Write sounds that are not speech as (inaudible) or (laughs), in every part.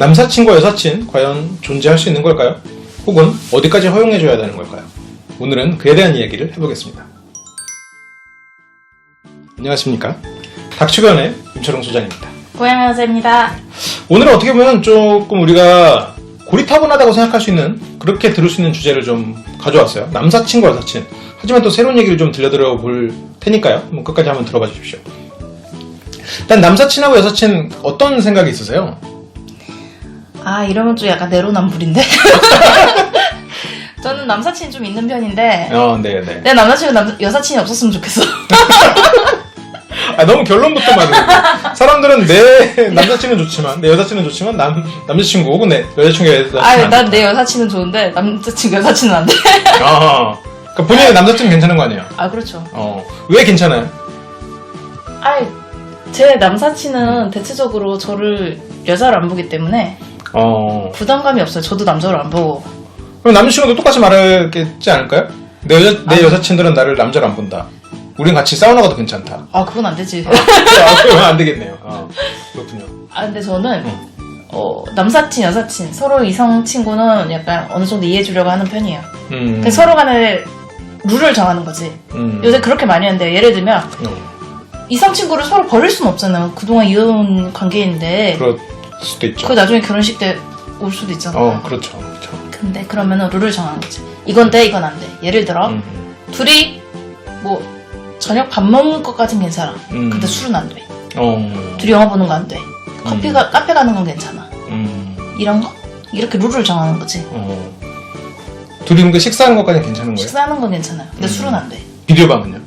남사친과 여사친 과연 존재할 수 있는 걸까요? 혹은 어디까지 허용해줘야 되는 걸까요? 오늘은 그에 대한 이야기를 해보겠습니다. 안녕하십니까? 닥치변의 윤철웅 소장입니다. 고양이 여자입니다. 오늘은 어떻게 보면 조금 우리가 고리타분하다고 생각할 수 있는 그렇게 들을 수 있는 주제를 좀 가져왔어요. 남사친과 여사친. 하지만 또 새로운 얘기를 좀 들려드려 볼 테니까요. 끝까지 한번 들어봐 주십시오. 일단 남사친하고 여사친 어떤 생각이 있으세요? 아 이러면 좀 약간 내로남불인데. (laughs) 저는 남사친 좀 있는 편인데 어, 네, 네. 내 남자친구 남, 여사친이 없었으면 좋겠어. (laughs) 아, 너무 결론부터 말이에요. 사람들은 내 남자친구는 좋지만, 내 여자친구는 좋지만, 남, 남자친구 혹은 내 여자친구가 여자친구. 아, 난 내 여사친은 좋은데 남자친구 여사친은 안 돼. (laughs) 아, 그러니까 본인의 남자친구 괜찮은 거 아니에요? 아 그렇죠. 어, 왜 괜찮아요? 아이 제 남사친은 대체적으로 저를 여자를 안 보기 때문에 어, 부담감이 없어요. 저도 남자를 안 보고. 그럼 남자친구도 똑같이 말하겠지 않을까요? 내 여자, 내 아니. 여자친들은 나를 남자로 안 본다. 우린 같이 사우나 가도 괜찮다. 아 그건 안 되지. 아, 그러면 안 되겠네요. 아, 그렇군요. (laughs) 아 근데 저는 응. 어, 남사친 여사친 서로 이성 친구는 약간 어느 정도 이해해 주려고 하는 편이에요. 음, 근데 서로 간에 룰을 정하는 거지. 음, 요새 그렇게 많이 하는데 예를 들면 어, 이성 친구를 서로 버릴 순 없잖아요. 그동안 이어온 관계인데 그럴 수도 있죠. 그 나중에 결혼식 때 올 수도 있잖아. 어, 그렇죠. 그렇죠. 근데 그러면은 룰을 정하는 거지. 이건 돼, 이건 안 돼. 예를 들어 음, 둘이 뭐 저녁 밥 먹는 것까진 괜찮아. 음. 근데 술은 안 돼. 어, 둘이 영화 보는 거 안 돼. 커피가 카페 가는 건 괜찮아. 음, 이런 거 이렇게 룰을 정하는 거지. 어. 둘이 근데 식사하는 것까지 괜찮은 거예요? 식사하는 건 괜찮아요. 근데 음. 술은 안 돼. 비디오 방은요? (laughs)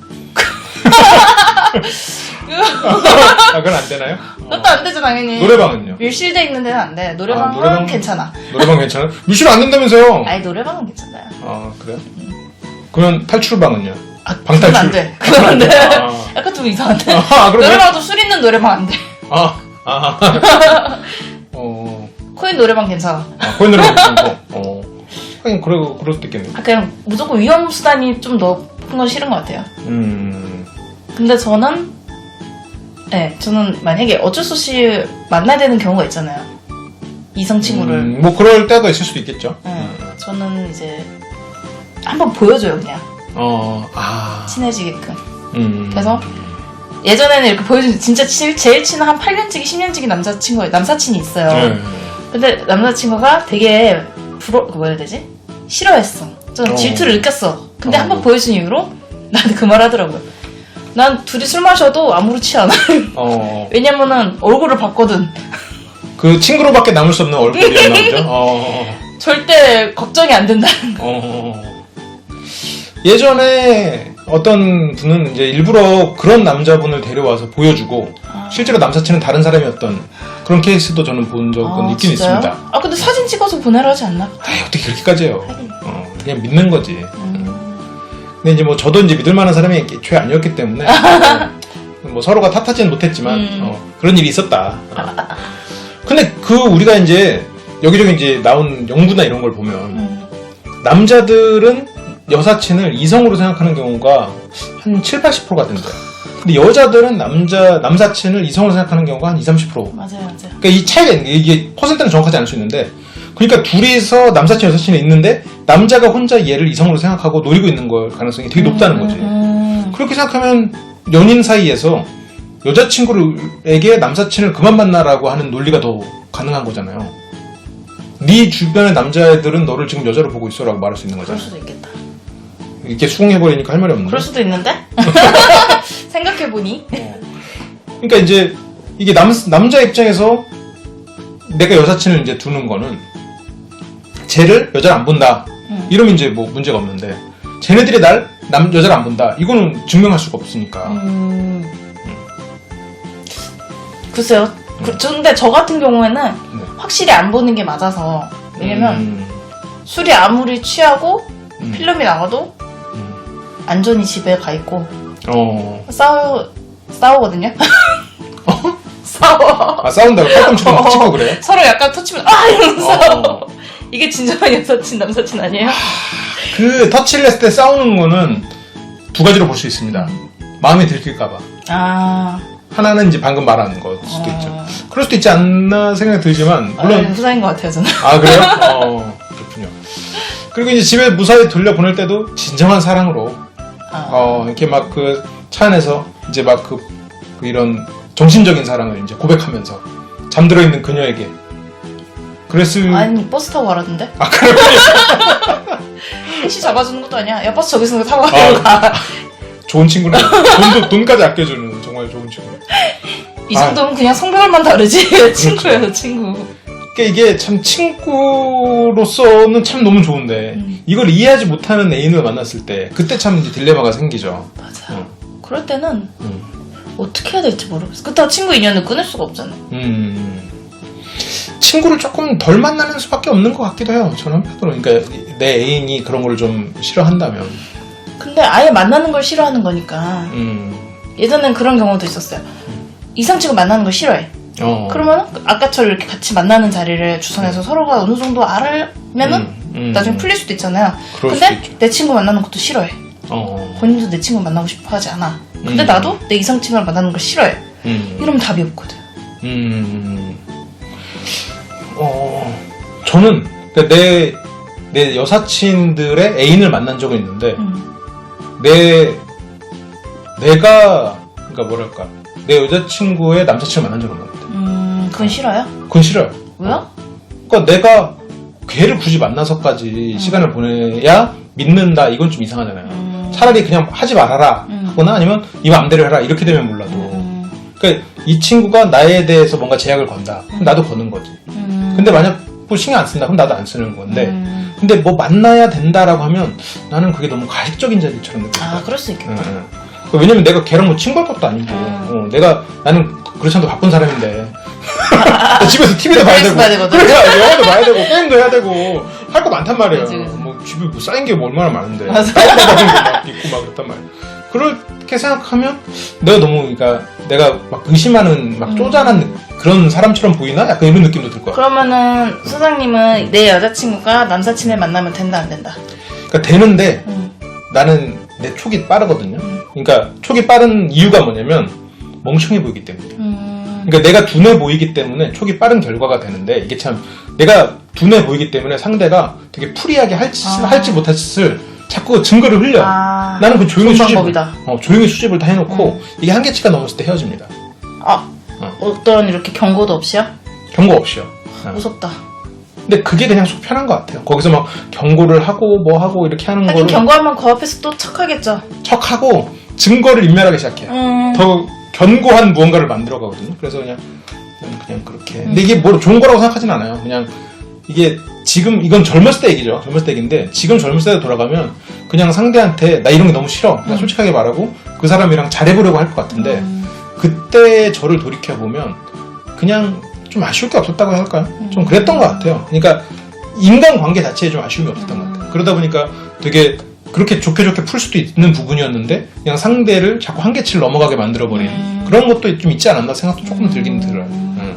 아, 그건 안 되나요? 어. 그것도 안 되죠 당연히. 노래방은요? 밀실돼 있는 데는 안 돼. 노래방은 아, 노래방? 괜찮아. 노래방 괜찮아요? 밀실 안 된다면서요? 아니 노래방은 괜찮아요. 아, 그래요? 그러면 탈출방은요? 아, 방탈출. 그건 안 돼. 그건 안 돼. 아. 약간 좀 이상한데. 아, 그러면? 노래방도 술 있는 노래방 안 돼. 아, 아. (laughs) 어, 코인 노래방 괜찮아. 아, 코인 노래방 괜찮고, 어. 하긴, 그래, 그럴 수도 있겠네. 아, 그냥 무조건 위험 수단이 좀 높은 건 싫은 것 같아요. 음, 근데 저는, 네, 저는 만약에 어쩔 수 없이 만나야 되는 경우가 있잖아요. 이성 친구를. 음, 뭐, 그럴 때가 있을 수도 있겠죠. 네, 저는 이제 한번 보여줘요, 그냥. 어, 아. 친해지게끔. 음. 그래서 예전에는 이렇게 보여준 진짜 치- 제일 친한 한 8년지기, 10년지기 남자친구, 남사친이 있어요. 네. 근데 남자친구가 되게 부러, 그 뭐라 해야 되지? 싫어했어. 좀 어. 질투를 느꼈어. 근데 어. 한번 보여준 이후로 나한테 그 말 하더라고요. 난 둘이 술 마셔도 아무렇지 않아. 어, 왜냐면은 얼굴을 봤거든. 그 친구로밖에 남을 수 없는 얼굴이었나 보죠? (laughs) 어, 절대 걱정이 안 된다. 어. 예전에 어떤 분은 이제 일부러 그런 남자분을 데려와서 보여주고 실제로 남사친은 다른 사람이었던 그런 케이스도 저는 본 적은 있긴 있습니다. 아 근데 사진 찍어서 보내라 하지 않나? 에이, 어떻게 그렇게까지 해요? 어, 그냥 믿는 거지. 음. 근데 이제 뭐 저도 이제 믿을 만한 사람이 죄 아니었기 때문에 어, (laughs) 뭐 서로가 탓하지는 못했지만 음. 어, 그런 일이 있었다. 어. 근데 그 우리가 이제 여기저기 이제 나온 연구나 이런 걸 보면 음. 남자들은 여사친을 이성으로 생각하는 경우가 한 7, 80%가 된대요. 근데 여자들은 남자 남사친을 이성으로 생각하는 경우가 한 2, 30%. 맞아요, 맞아요. 그러니까 이 차이가 있는 게 이게 퍼센트는 정확하지 않을 수 있는데 그러니까 둘이서 남사친 여사친이 있는데 남자가 혼자 얘를 이성으로 생각하고 노리고 있는 걸 가능성이 되게 높다는 거지. 음. 그렇게 생각하면 연인 사이에서 여자친구에게 남사친을 그만 만나라고 하는 논리가 더 가능한 거잖아요. 네 주변의 남자애들은 너를 지금 여자로 보고 있어라고 말할 수 있는 그럴 거잖아. 수도 있겠다. 이렇게 수긍해버리니까 할 말이 없는데. 그럴 수도 있는데? (laughs) 생각해보니. 어. 그러니까 이제 이게 남, 남자 입장에서 내가 여사친을 이제 두는 거는 쟤를 여자를 안 본다. 음. 이러면 이제 뭐 문제가 없는데 쟤네들이 날 남, 여자를 안 본다. 이거는 증명할 수가 없으니까. 음. 글쎄요. 그, 저- 근데 저 같은 경우에는 네. 확실히 안 보는 게 맞아서. 왜냐면 음, 술이 아무리 취하고 음, 필름이 나와도 음. 안전히 집에 가 있고 어. 싸우, 싸우거든요? (laughs) (laughs) 싸워. 아 싸운다고 팔꿈치도 막 찍고 그래요? (laughs) 서로 약간 터치면 아! 이러면서 어. 이게 진정한 여사친 남사친 아니에요? 그 터치를 했을 때 싸우는 거는 두 가지로 볼 수 있습니다. 마음이 들킬까봐. 아 하나는 이제 방금 말하는 걸 수도 어. 있죠. 그럴 수도 있지 않나 생각이 들지만 물론 물론 후자인 것 같아요 저는. 아 그래요? (laughs) 어 그렇군요. 그리고 이제 집에 무사히 돌려 보낼 때도 진정한 사랑으로 아, 어 이렇게 막 그 차 안에서 이제 막그 이런 정신적인 사랑을 이제 고백하면서 잠들어 있는 그녀에게 그랬을 아니 버스 타고 가라던데? 아 그래 (laughs) 택시 잡아주는 것도 아니야. 야 버스 저기 있으니까 타고 아. 좋은 친구네. 돈도 돈까지 아껴주는 정말 좋은 친구. 이 아. 정도면 그냥 성별만 다르지. (laughs) 친구예요 친구. 그러니까 이게 참 친구로서는 참 너무 좋은데 음. 이걸 이해하지 못하는 애인을 만났을 때 그때 참 이제 딜레마가 생기죠. 맞아. 응. 그럴 때는 음. 어떻게 해야 될지 모르겠어. 그렇다고 친구 인연을 끊을 수가 없잖아. 음. 친구를 조금 덜 만나는 수밖에 없는 것 같기도 해요. 저는 한편으로 그러니까 내 애인이 그런 걸 좀 싫어한다면. 근데 아예 만나는 걸 싫어하는 거니까 음. 예전엔 그런 경우도 있었어요. 이성 친구 만나는 걸 싫어해. 어. 그러면 아까처럼 이렇게 같이 만나는 자리를 주선해서 서로가 어느 정도 알면은 음, 음. 나중에 풀릴 수도 있잖아요. 그럴 근데 수도 있죠. 내 친구 만나는 것도 싫어해. 어. 본인도 내 친구 만나고 싶어 하지 않아. 근데 음. 나도 내 이성 친구를 만나는 걸 싫어해. 음. 이러면 답이 없거든. 음. 어. 저는 그러니까 내, 내 여사친들의 애인을 만난 적은 있는데 음. 내 내가 그러니까 뭐랄까 내 여자친구의 남자친구 만난 적은 없는데 음, 그건 싫어요? 그건 싫어요. 왜요? 그러니까 내가 걔를 굳이 만나서까지 시간을 보내야 믿는다 이건 좀 이상하잖아요. 음. 차라리 그냥 하지 말아라 음. 하거나 아니면 이 마음대로 해라 이렇게 되면 몰라도 음, 그러니까 이 친구가 나에 대해서 뭔가 제약을 건다 그럼 나도 거는 거지. 음. 근데 만약 뭐 신경 안 쓴다 그럼 나도 안 쓰는 건데 음. 근데 뭐 만나야 된다라고 하면 나는 그게 너무 가식적인 자리처럼 느껴져. 아, 그럴 수 있겠다. 응, 응. 그 왜냐면 내가 걔랑 뭐 친구할 것도 아니고 음. 어, 내가 나는 그렇지 않아도 바쁜 사람인데 (laughs) 집에서 TV도 봐야 되고 봐야 되거든. 그러니까 영화도 봐야 되고 게임도 해야 되고 할 거 많단 말이에요. 그치, 그치. 뭐 집에 뭐 쌓인 게 뭐 얼마나 많은데 맞아. (laughs) 깔끔한 거막 있고 막 그렇단 말이야. 그렇게 생각하면 내가 너무 그러니까 내가 막 의심하는 막 음. 쪼잔한 그런 사람처럼 보이나? 약간 이런 느낌도 들 거야. 그러면은 소장님은 내 여자친구가 남사친을 만나면 된다 안 된다. 그러니까 되는데 음. 나는 내 촉이 빠르거든요. 음. 그러니까 촉이 빠른 이유가 뭐냐면 멍청해 보이기 때문에. 음. 그러니까 내가 둔해 보이기 때문에 촉이 빠른 결과가 되는데 이게 참 내가 둔해 보이기 때문에 상대가 되게 풀이하게 할 짓, 아. 할지 못할 짓을 자꾸 증거를 흘려. 아. 나는 그 조용히 좋은 수집을, 방법이다. 어, 조용히 수집을 다 해놓고 이게 한계치가 넘었을 때 헤어집니다. 아. 어. 어떤 이렇게 경고도 없이요? 경고 없이요. 어. 무섭다. 근데 그게 그냥 속 편한 것 같아요. 거기서 막 경고를 하고 뭐 하고 이렇게 하는 하긴 거를 경고하면 그 앞에서 또 척하겠죠. 척하고 증거를 인멸하기 시작해요. 음. 더 견고한 무언가를 만들어 가거든요. 그래서 그냥 그냥, 그냥 그렇게. 음. 근데 이게 뭐 좋은 거라고 생각하진 않아요. 그냥 이게 지금 이건 젊었을 때 얘기죠. 젊었을 때 얘기인데 지금 젊었을 때 돌아가면 그냥 상대한테 나 이런 게 너무 싫어. 그냥 음. 솔직하게 말하고 그 사람이랑 잘해보려고 할 것 같은데 음. 그때 저를 돌이켜 보면 그냥 좀 아쉬울 게 없었다고 할까요? 좀 그랬던 것 같아요. 그러니까 인간 관계 자체에 좀 아쉬움이 없었던 것 같아요. 그러다 보니까 되게 그렇게 좋게 좋게 풀 수도 있는 부분이었는데 그냥 상대를 자꾸 한계치를 넘어가게 만들어버린 음. 그런 것도 좀 있지 않았나 생각도 조금 들긴 들어요. 음.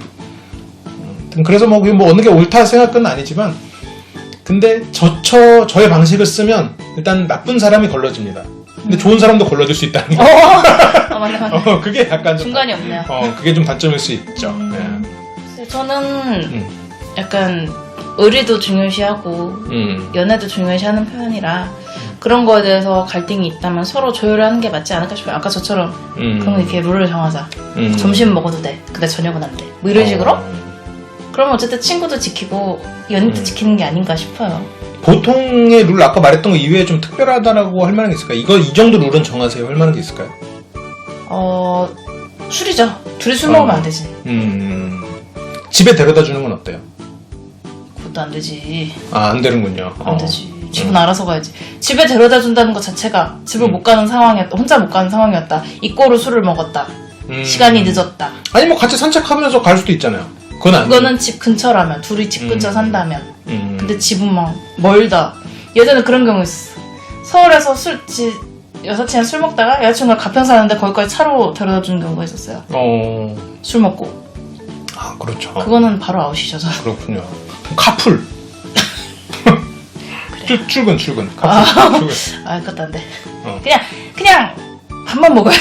음, 그래서 뭐, 뭐 어느 게 옳다 생각은 아니지만 근데 저처 저의 방식을 쓰면 일단 나쁜 사람이 걸러집니다. 근데 좋은 사람도 걸러질 수 있다는 게 (laughs) 아 맞네 맞네. 어, 그게 약간 좀 중간이 없네요. 어, 그게 좀 단점일 수 있죠. 음. 네. 저는 음. 약간 의리도 중요시하고 음. 연애도 중요시하는 편이라 그런 거에 대해서 갈등이 있다면 서로 조율을 하는 게 맞지 않을까 싶어요. 아까 저처럼 음. 그럼 이렇게 룰을 정하자. 음. 점심 먹어도 돼. 근데 저녁은 안 돼. 뭐 이런 식으로? 어. 그러면 어쨌든 친구도 지키고 연인도 음. 지키는 게 아닌가 싶어요. 보통의 룰 아까 말했던 거 이외에 좀 특별하다라고 할 만한 게 있을까요? 이거 이 정도 룰은 정하세요. 할 만한 게 있을까요? 어 술이죠. 둘이 술 먹으면 어. 안 되지. 음. 집에 데려다 주는 건 어때요? 그것도 안 되지. 아, 안 되는군요. 안 어. 되지. 집은 알아서 가야지. 집에 데려다 준다는 것 자체가 집을 음. 못 가는 상황이었다. 혼자 못 가는 상황이었다. 이꼬로 술을 먹었다. 음. 시간이 늦었다. 아니 뭐 같이 산책하면서 갈 수도 있잖아요. 그건 안 돼. 그거는 집 근처라면 둘이 집 근처 음. 산다면. 음. 근데 집은 막 멀다. 예전에 그런 경우 있어. 서울에서 술, 지, 여사친이랑 술 먹다가 여자친구가 가평 사는데 거기까지 차로 데려다 주는 경우가 있었어요. 어. 술 먹고. 아, 그렇죠. 그거는 바로 아웃이죠, 저는. 그렇군요. 카풀. (laughs) 출, 출근, 출근. 카풀. 아. (laughs) 출근. 아, 그것도 안 돼. 어. 그냥, 그냥 밥만 먹어요. (laughs)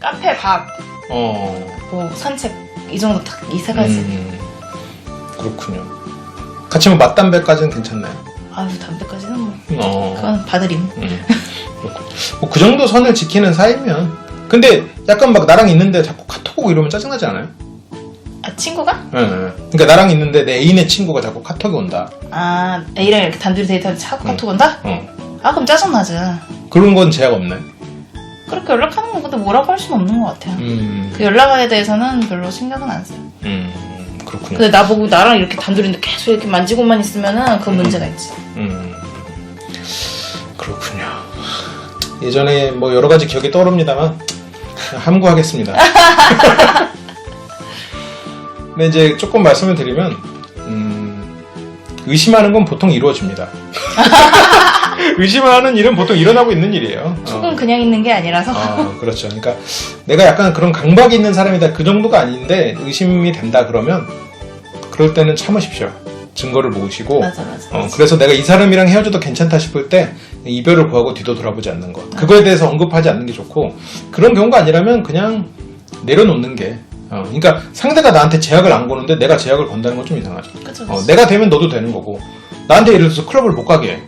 카페, 밥, 어. 뭐 산책 이 정도 딱 이 세 가지. 음, 그렇군요. 같이 뭐 맞담배까지는 괜찮나요? 아유 담배까지는 뭐 어. 그건 봐드림. 음. 그렇군. 뭐그 정도 선을 지키는 사이면. 근데 약간 막 나랑 있는데 자꾸 카톡 오고 이러면 짜증나지 않아요? 아 친구가? 예, 예. 그러니까 나랑 있는데 내 애인의 친구가 자꾸 카톡이 온다. 아 A랑 이렇게 단둘이 데이트할 때 자꾸 카톡 온다? 어. 아 그럼 짜증 나지. 그런 건 제약 없나요? 그렇게 연락하는 건 근데 뭐라고 할 수는 없는 것 같아요. 음, 그 연락에 대해서는 별로 신경은 안 써요. 음, 그렇군요. 근데 나보고 나랑 이렇게 단둘인데 계속 이렇게 만지고만 있으면은 그건 문제가 있지. 음, 그렇군요. 예전에 뭐 여러 가지 기억이 떠오릅니다만 (laughs) 함구하겠습니다. (laughs) 근데 이제 조금 말씀을 드리면 음, 의심하는 건 보통 이루어집니다. (laughs) 의심하는 일은 보통 일어나고 있는 일이에요. 어. 툭은 그냥 있는 게 아니라서. 아, 그렇죠. 그러니까 내가 약간 그런 강박이 있는 사람이다 그 정도가 아닌데 의심이 된다 그러면 그럴 때는 참으십시오. 증거를 모으시고 맞아 맞아. 어, 그래서 내가 이 사람이랑 헤어져도 괜찮다 싶을 때 이별을 구하고 뒤도 돌아보지 않는 것. 그거에 대해서 언급하지 않는 게 좋고 그런 경우가 아니라면 그냥 내려놓는 게. 어, 그러니까 상대가 나한테 제약을 안 거는데 내가 제약을 건다는 건 좀 이상하죠. 그쵸, 어, 그쵸. 내가 되면 너도 되는 거고 나한테 예를 들어서 클럽을 못 가게 해.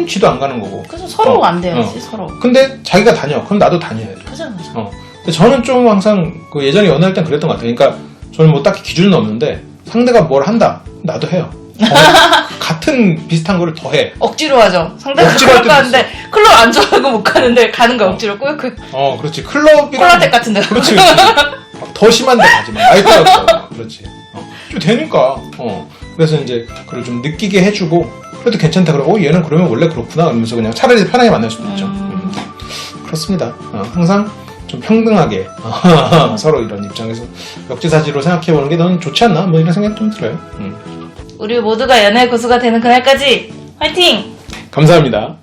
그럼 지도 안 가는 거고. 그래서 서로 어, 안 돼야지 서로. 근데 자기가 다녀. 그럼 나도 다녀야죠. 그죠 그죠. 어. 근데 저는 좀 항상 그 예전에 연애할 땐 그랬던 것 같아요. 그러니까 저는 뭐 딱히 기준은 없는데 상대가 뭘 한다. 나도 해요. 더 (laughs) 같은 비슷한 거를 더 해. 억지로 하죠. 상대가 억지로 할 클럽 때도 가는데 클럽 안 좋아하고 못 가는데 가는 거 억지로 꾸역꾸역 어, 그렇지. 클럽이랑 콜라텍 같은 데. 그렇지, 그렇지. 막더 심한 데 가지 마. 나이트였어. 그렇지. 어. 좀 되니까. 어. 그래서 이제 그걸 좀 느끼게 해주고 그래도 괜찮다 그러고 어, 얘는 그러면 원래 그렇구나 그러면서 그냥 차라리 편하게 만날 수도 있죠. 음. 음. 그렇습니다. 어, 항상 좀 평등하게 (laughs) 서로 이런 입장에서 역지사지로 생각해보는 게 넌 좋지 않나? 뭐 이런 생각 좀 들어요. 음. 우리 모두가 연애 고수가 되는 그날까지 화이팅! 감사합니다.